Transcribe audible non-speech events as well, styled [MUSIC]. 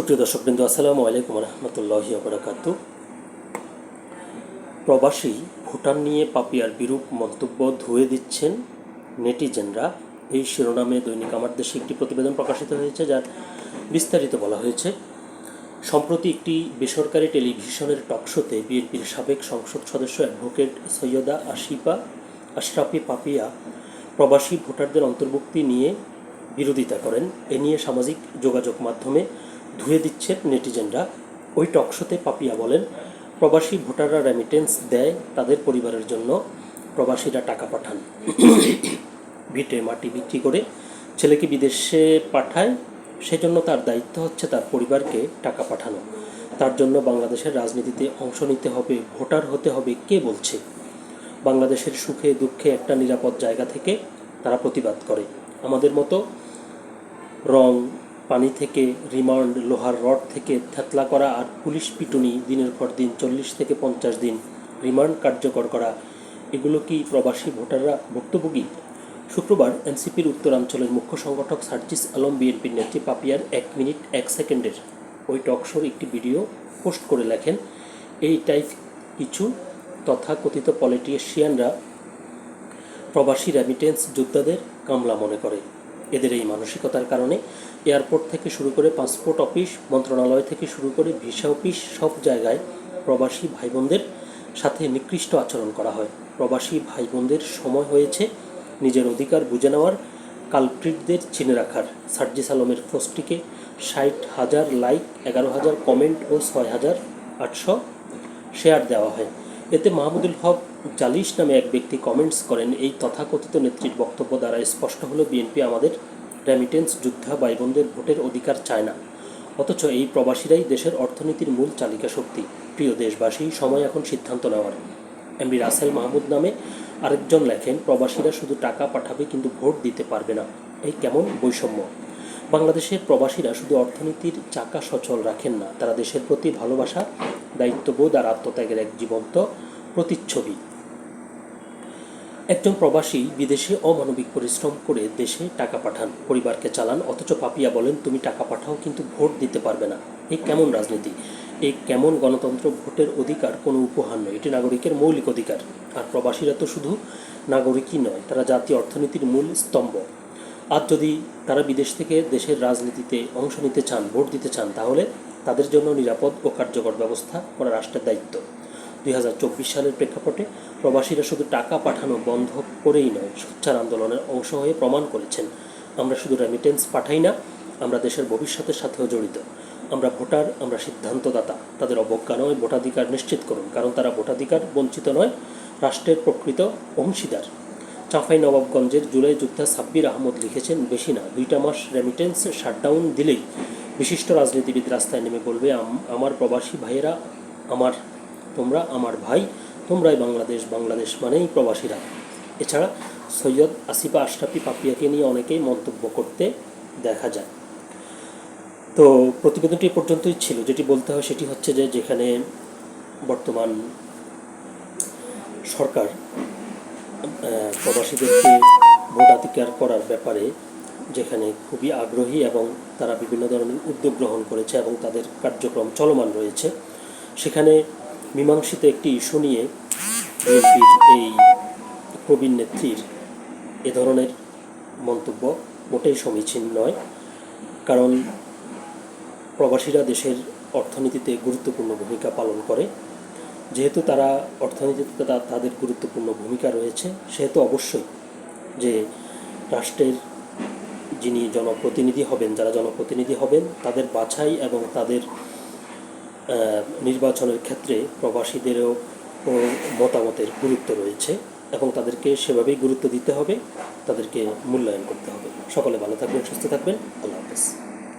সুপ্রিয় দর্শকবৃন্দ, আসসালামু আলাইকুম রহমতুল্লাহ বরাকাত প্রবাসী ভুটান নিয়ে পাপিয়ার বিরূপ মন্তব্য ধুয়ে দিচ্ছেন নেটিজেনরা। এই শিরোনামে দৈনিক আমার দেশে একটি প্রতিবেদন প্রকাশিত হয়েছে, যার বিস্তারিত বলা হয়েছে, সম্প্রতি একটি বেসরকারি টেলিভিশনের টকশোতে বিএনপির সাবেক সংসদ সদস্য অ্যাডভোকেট সৈয়দা আশিফা আশরাফি পাপিয়া প্রবাসী ভোটারদের অন্তর্ভুক্তি নিয়ে বিরোধিতা করেন। এ নিয়ে সামাজিক যোগাযোগ মাধ্যমে ধুয়ে দিচ্ছেন নেটিজেনরা। ওই টকশোতে পাপিয়া বলেন, প্রবাসী ভোটাররা রেমিটেন্স দেয় তাদের পরিবারের জন্য। প্রবাসীরা টাকা পাঠান। [CLEARS THROAT] ভিটে মাটি বিক্রি করে ছেলেকে বিদেশে পাঠায়। সেজন্য তার দায়িত্ব হচ্ছে তার পরিবারকে টাকা পাঠানো। তার জন্য বাংলাদেশের রাজনীতিতে অংশ নিতে হবে, ভোটার হতে হবে কে বলছে। বাংলাদেশের সুখে দুঃখে একটা নিরাপদ জায়গা থেকে তারা প্রতিবাদ করে। আমাদের মতো রং পানি থেকে রিমান্ড, লোহার রড থেকে থেতলা করা আর পুলিশ পিটুনি দিনের পর দিন চল্লিশ থেকে পঞ্চাশ দিন রিমান্ড কার্যকর করা। এগুলো কি প্রবাসী ভোটাররা ভুক্তভোগী? শুক্রবার এনসিপির উত্তরাঞ্চলের মুখ্য সংগঠক সার্জিস আলম বিএনপির নেত্রী পাপিয়ার এক মিনিট, এক সেকেন্ডের ওই টকশোর একটি ভিডিও পোস্ট করে লেখেন, এই টাইপ কিছু তথাকথিত পলিটিশিয়ানরা প্রবাসী রেমিটেন্স যোদ্ধাদের কামলা মনে করে। এদের এই মানসিকতার কারণে এয়ারপোর্ট থেকে শুরু করে পাসপোর্ট অফিস, মন্ত্রণালয় থেকে শুরু করে ভিসা অফিস সব জায়গায় প্রবাসী ভাই বোনদের সাথে নিকৃষ্ট আচরণ করা হয়। প্রবাসী ভাই বোনদের সময় হয়েছে নিজের অধিকার বুঝে নেওয়ার, কালপ্রিটদের চিনে রাখার। সার্জিস আলমের পোস্টটিকে ষাট হাজার লাইক, এগারো হাজার কমেন্ট ও ছয় হাজার আটশো শেয়ার দেওয়া হয়। এতে মাহমুদুল হক জালিশ নামে এক ব্যক্তি কমেন্টস করেন। এই তথাকথিত নেত্রীর বক্তব্য দ্বারা স্পষ্ট হলো, বিএনপি আমাদের রেমিটেন্স যোদ্ধা ভাই ভোটের অধিকার চায় না। অথচ এই প্রবাসীরাই দেশের অর্থনীতির মূল চালিকা শক্তি। প্রিয় দেশবাসী, সময় এখন সিদ্ধান্ত নেওয়ার। এমডি রাসেল মাহমুদ নামে আরেকজন লেখেন, প্রবাসীরা শুধু টাকা পাঠাবে কিন্তু ভোট দিতে পারবে না। এই কেমন বৈষম্য? বাংলাদেশের প্রবাসীরা শুধু অর্থনীতির চাকা সচল রাখেন না, তারা দেশের প্রতি ভালোবাসা, দায়িত্ববোধ আর আত্মত্যাগের এক জীবন্ত প্রতিচ্ছবি। একজন প্রবাসী বিদেশে অমানবিক পরিশ্রম করে দেশে টাকা পাঠান, পরিবারকে চালান, অথচ পাপিয়া বলেন, তুমি টাকা পাঠাও কিন্তু ভোট দিতে পারবে না। এ কেমন রাজনীতি? এই কেমন গণতন্ত্র ভোটের অধিকার? কোনো উপহার নয়, এটি নাগরিকের মৌলিক অধিকার। আর প্রবাসীরা তো শুধু নাগরিকই নয়, তারা জাতীয় অর্থনীতির মূল স্তম্ভ। আজ যদি তারা বিদেশ থেকে দেশের রাজনীতিতে অংশ নিতে চান, ভোট দিতে চান, তাহলে তাদের জন্য নিরাপদ ও কার্যকর ব্যবস্থা করা রাষ্ট্রের দায়িত্ব। দুই হাজার চব্বিশ সালের প্রেক্ষাপটে প্রবাসীরা শুধু টাকা পাঠানো বন্ধ করেই নয়, সোচ্চার আন্দোলনের অংশ হয়ে প্রমাণ করেছেন। আমরা শুধু রেমিটেন্স পাঠাই না, আমরা দেশের ভবিষ্যতের সাথেও জড়িত। আমরা ভোটার, আমরা সিদ্ধান্তদাতা। তাদের অবজ্ঞা নয়, ভোটাধিকার নিশ্চিত করুন। কারণ তারা ভোটাধিকার বঞ্চিত নয়, রাষ্ট্রের প্রকৃত অংশীদার। চাঁপাই নবাবগঞ্জের জুলাই যোদ্ধা সাব্বির আহমদ লিখেছেন, বেশি না, দুইটা মাস রেমিটেন্স শাটডাউন দিলেই বিশিষ্ট রাজনীতিবিদ রাস্তায় নেমে বলবে, আম- আমার প্রবাসী ভাইয়েরা, আমার তোমরা, আমার ভাই, তোমরাই বাংলাদেশ বাংলাদেশ মানেই প্রবাসীরা। এছাড়া সৈয়দ আসিফা আশরাফি পাপিয়াকে নিয়ে অনেকেই মন্তব্য করতে দেখা যায়। তো প্রতিবেদনটি পর্যন্তই ছিল। যেটি বলতে হয় সেটি হচ্ছে যে, যেখানে বর্তমান সরকার প্রবাসীদেরকে ভোটাধিকার করার ব্যাপারে যেখানে খুবই আগ্রহী এবং তারা বিভিন্ন ধরনের উদ্যোগ গ্রহণ করেছে এবং তাদের কার্যক্রম চলমান রয়েছে, সেখানে মীমাংসিত একটি ইস্যু নিয়ে বিএনপির এই প্রবীণ নেত্রীর এ ধরনের মন্তব্য মোটেই সমীচীন নয়। কারণ প্রবাসীরা দেশের অর্থনীতিতে গুরুত্বপূর্ণ ভূমিকা পালন করে। যেহেতু তারা অর্থনীতিতে তাদের গুরুত্বপূর্ণ ভূমিকা রয়েছে, সেহেতু অবশ্যই যে রাষ্ট্রের যিনি জনপ্রতিনিধি হবেন, যারা জনপ্রতিনিধি হবেন, তাদের বাছাই এবং তাদের নির্বাচনের ক্ষেত্রে প্রবাসীদেরও মতামতের গুরুত্ব রয়েছে এবং তাদেরকে সেভাবেই গুরুত্ব দিতে হবে, তাদেরকে মূল্যায়ন করতে হবে। সকলে ভালো থাকবেন, সুস্থ থাকবেন। আল্লাহ হাফেজ।